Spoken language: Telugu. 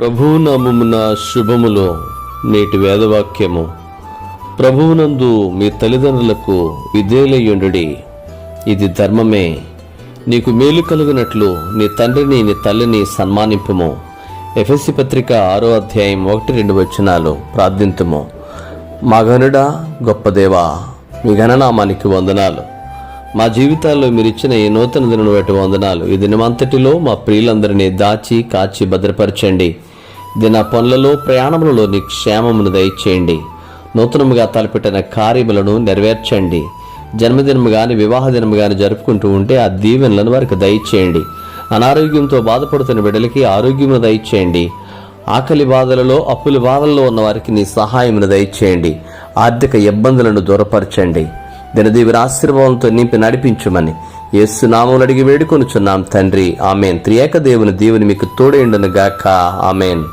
ప్రభువునామమున శుభములో నేటి వేదవాక్యము. ప్రభువునందు మీ తల్లిదండ్రులకు విధేయులయ్యుండుడి. ఇది ధర్మమే. నీకు మేలు కలుగునట్లు నీ తండ్రిని నీ తల్లిని సన్మానింపుము. ఎఫ్ఎస్సి పత్రిక ఆరో అధ్యాయం ఒకటి రెండు వచనాలు ప్రార్థింతుము. మా గనుడా గొప్ప దేవా మీ ఘననామానికి వందనాలు. మా జీవితాల్లో మీరు ఇచ్చిన ఈ నూతన దినం వందనాలు. ఈ దినమంతటిలో మా ప్రియులందరినీ దాచి కాచి భద్రపరచండి. దిన పనులలో ప్రయాణములలో నీ క్షేమమును దయచేయండి. నూతనముగా తలపెట్టిన కార్యములను నెరవేర్చండి. జన్మదినము కానీ వివాహ దినము కాని జరుపుకుంటూ ఉంటే ఆ దీవెనలను వారికి దయచేయండి. అనారోగ్యంతో బాధపడుతున్న బిడ్డలకి ఆరోగ్యమును దయచేయండి. ఆకలి బాధలలో అప్పుల బాధల్లో ఉన్న వారికి నీ సహాయమును దయచేయండి. ఆర్థిక ఇబ్బందులను దూరపరచండి. దినదీవుని ఆశీర్వాదంతో నింపి నడిపించుమని యేసు నామములు అడిగి వేడుకొనుచున్నాం తండ్రి. ఆమెన్. త్రియేక దేవుని దేవుని మీకు తోడేండును గాక ఆమెన్.